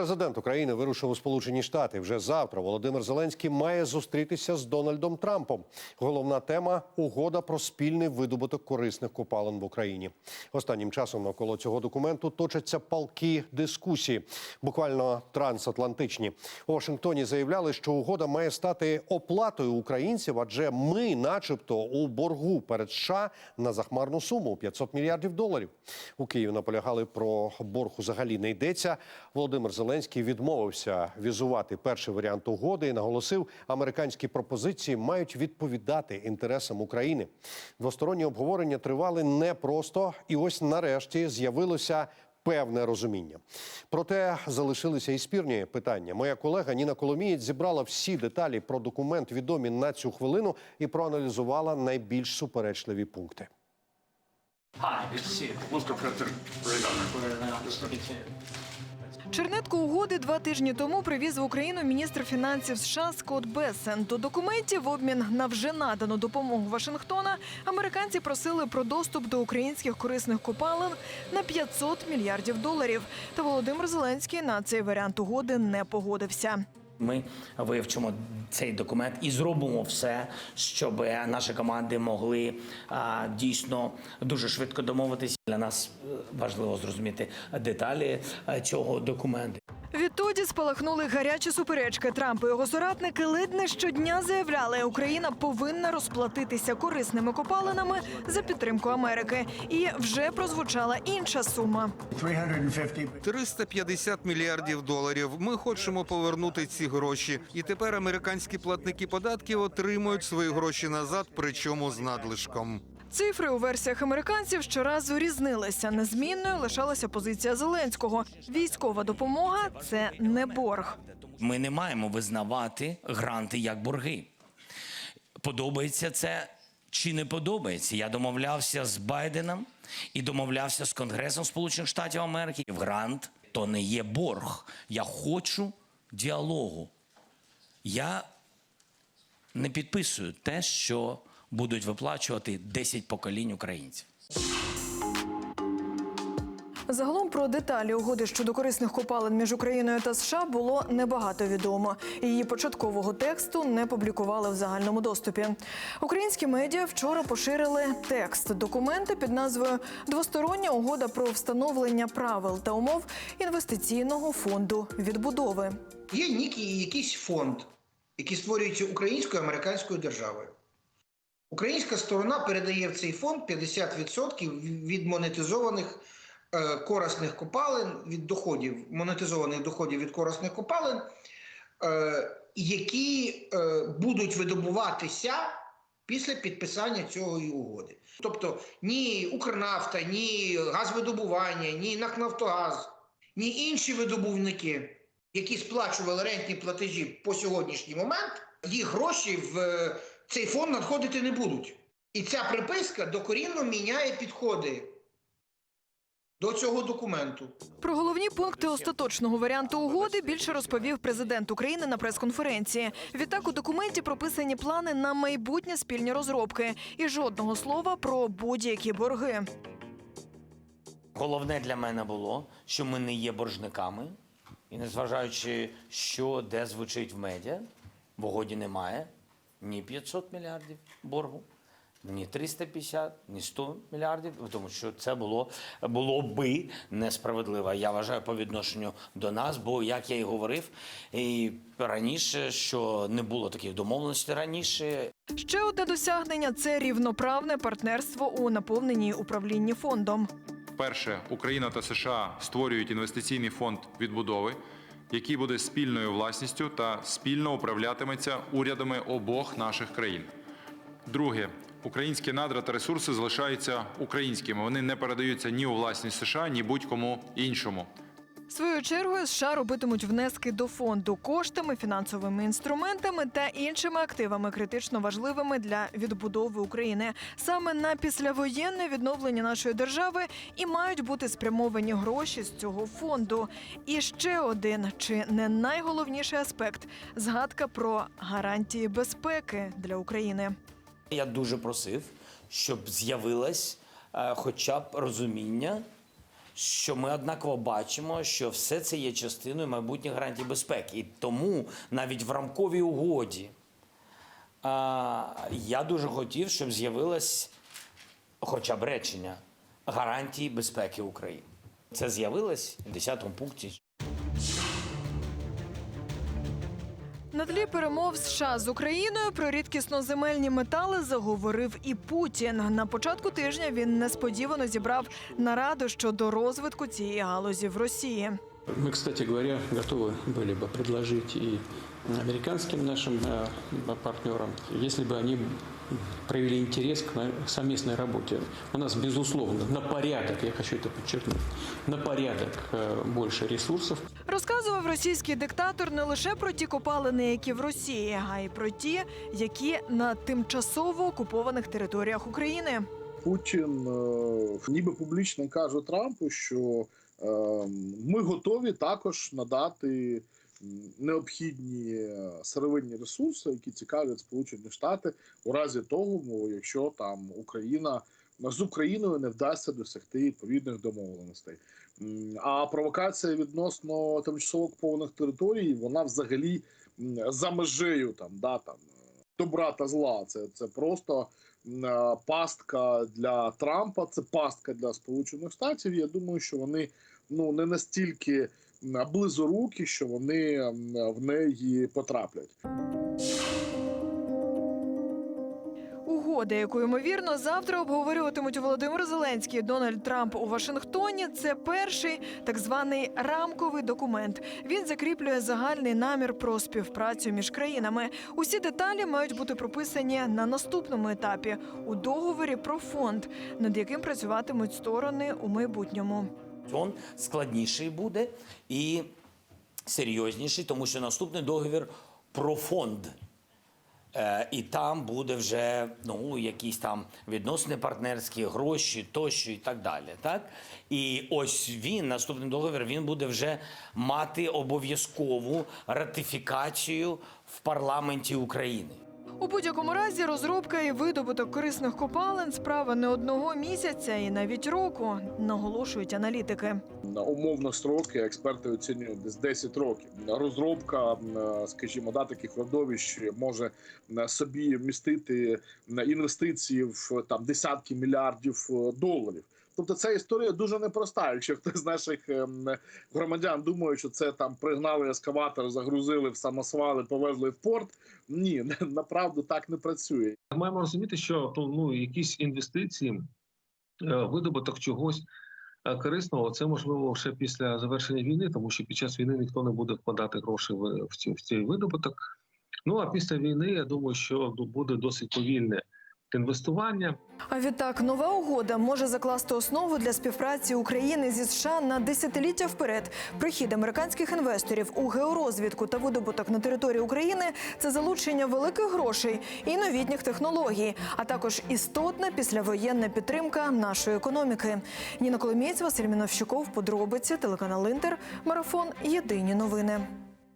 Президент України вирушив у Сполучені Штати. Вже завтра Володимир Зеленський має зустрітися з Дональдом Трампом. Головна тема угода про спільний видобуток корисних копалин в Україні. Останнім часом навколо цього документу точаться палкі дискусії, буквально трансатлантичні. У Вашингтоні заявляли, що угода має стати оплатою українців, адже ми, начебто, у боргу перед США на захмарну суму 500 мільярдів доларів. У Києві наполягали про борг взагалі не йдеться. Володимир Зеленський відмовився візувати перший варіант угоди і наголосив, американські пропозиції мають відповідати інтересам України. Двосторонні обговорення тривали непросто, і ось нарешті з'явилося. Певне розуміння, проте залишилися і спірні питання. Моя колега Ніна Коломієць зібрала всі деталі про документ, відомі на цю хвилину, і проаналізувала найбільш суперечливі пункти. Hi, Чернетку угоди два тижні тому привіз в Україну міністр фінансів США Скотт Бессен. До документів в обмін на вже надану допомогу Вашингтона американці просили про доступ до українських корисних копалин на 500 мільярдів доларів. Та Володимир Зеленський на цей варіант угоди не погодився. Ми вивчимо цей документ і зробимо все, щоб наші команди могли а, дійсно дуже швидко домовитися. Для нас е, важливо зрозуміти деталі е, цього документу. Відтоді спалахнули гарячі суперечки. Трамп і його соратники ледь не щодня заявляли, Україна повинна розплатитися корисними копалинами за підтримку Америки. І вже прозвучала інша сума. 350 350 мільярдів доларів. Ми хочемо повернути ці гроші, і тепер американські платники податків отримують свої гроші назад, причому з надлишком. Цифри у версіях американців щоразу різнилися. Незмінною лишалася позиція Зеленського. Військова допомога це не борг. Ми не маємо визнавати гранти як борги. Подобається це чи не подобається? Я домовлявся з Байденом і домовлявся з Конгресом Сполучених Штатів Америки. Грант то не є борг. Я хочу діалогу. Я не підписую те, що будуть виплачувати 10 поколінь українців. Загалом про деталі угоди щодо корисних копалин між Україною та США було небагато відомо. Її початкового тексту не публікували в загальному доступі. Українські медіа вчора поширили текст документа під назвою Двостороння угода про встановлення правил та умов інвестиційного фонду відбудови. Є нікий якийсь фонд, який створюється українською і американською державою. Українська сторона передає в цей фонд 50% від монетизованих е, корисних копалин, від доходів, монетизованих доходів від корисних копалин, е, які е, будуть видобуватися після підписання цієї угоди. Тобто ні Укрнафта, ні газвидобування, ні НАК Нафтогаз, ні інші видобувники, які сплачували рентні платежі по сьогоднішній момент, їх гроші в е, цей фонд надходити не будуть. І ця приписка докорінно міняє підходи до цього документу. Про головні пункти остаточного варіанту угоди більше розповів президент України на прес-конференції. Відтак у документі прописані плани на майбутні спільні розробки і жодного слова про будь-які борги. Головне для мене було, що ми не є боржниками, і незважаючи, що де звучить в медіа, в угоді немає ні 500 мільярдів боргу, ні 350, ні 100 мільярдів, тому що це було, було би несправедливо. Я вважаю по відношенню до нас, бо як я і говорив і раніше, що не було таких домовленостей раніше, Ще одне досягнення це рівноправне партнерство у наповненні управлінні фондом. Перше, Україна та США створюють інвестиційний фонд відбудови, який буде спільною власністю та спільно управлятиметься урядами обох наших країн. Друге, українські надра та ресурси залишаються українськими. Вони не передаються ні у власність США, ні будь-кому іншому. Своєю чергою США робитимуть внески до фонду коштами, фінансовими інструментами та іншими активами, критично важливими для відбудови України. Саме на післявоєнне відновлення нашої держави і мають бути спрямовані гроші з цього фонду. І ще один чи не найголовніший аспект згадка про гарантії безпеки для України. Я дуже просив, щоб з'явилось е, хоча б розуміння, що ми однаково бачимо, що все це є частиною майбутніх гарантій безпеки. І тому навіть в рамковій угоді а, я дуже хотів, щоб з'явилось хоча б речення гарантії безпеки України. Це з'явилось в 10 пункті. На тлі перемов США з Україною про рідкісноземельні метали заговорив і Путін. На початку тижня він несподівано зібрав нараду щодо розвитку цієї галузі в Росії. Мы, кстати говоря, готовы были бы предложить и американским нашим э, партнерам, если бы они проявили интерес к на- совместной работе. У нас, безусловно, на порядок, я хочу это подчеркнуть, на порядок э, больше ресурсов, Розказував російський диктатор не лише про ті копалини, які в Росії, а й про ті, які на тимчасово окупованих територіях України. Путін е, ніби публічно каже Трампу, що е, ми готові також надати м, необхідні е, сировинні ресурси, які цікавлять Сполучені Штати, у разі того, якщо там Україна з Україною не вдасться досягти відповідних домовленостей. А провокація відносно тимчасово окупованих територій, вона взагалі за межею там, да, там добра та зла. Це, це просто е, пастка для Трампа, це пастка для Сполучених Штатів. Я думаю, що вони ну не настільки близорукі, що вони в неї потраплять. Угода, яку ймовірно завтра обговорюватимуть Володимир Зеленський і Дональд Трамп у Вашингтоні. Це перший так званий рамковий документ. Він закріплює загальний намір про співпрацю між країнами. Усі деталі мають бути прописані на наступному етапі у договорі про фонд, над яким працюватимуть сторони у майбутньому. Він складніший буде і серйозніший, тому що наступний договір про фонд. Е, і там буде вже ну, якісь там відносини партнерські, гроші тощо і так далі. Так? І ось він, наступний договір, він буде вже мати обов'язкову ратифікацію в парламенті України. У будь-якому разі розробка і видобуток корисних копалин справа не одного місяця і навіть року, наголошують аналітики. На умовно строки експерти оцінюють десь 10 років. Розробка, скажімо, да, таких родовищ може м, собі вмістити м, інвестиції в там десятки мільярдів е, доларів. Тобто ця історія дуже непроста. Якщо хтось з наших ем, громадян думає, що це там пригнали ескаватор, загрузили в самосвали, повезли в порт. Ні, направду так не працює. маємо розуміти, що ну, якісь інвестиції, е, видобуток чогось е, корисного, це можливо ще після завершення війни, тому що під час війни ніхто не буде вкладати гроші в, в, ці, в цей видобуток. Ну а після війни я думаю, що ну, буде досить повільне інвестування. А відтак нова угода може закласти основу для співпраці України зі США на десятиліття вперед. Прихід американських інвесторів у георозвідку та видобуток на території України це залучення великих грошей і новітніх технологій, а також істотна післявоєнна підтримка нашої економіки. Ніна Коломієць, Василь Міновщиков, подробиці, телеканал Інтер, марафон Єдині новини.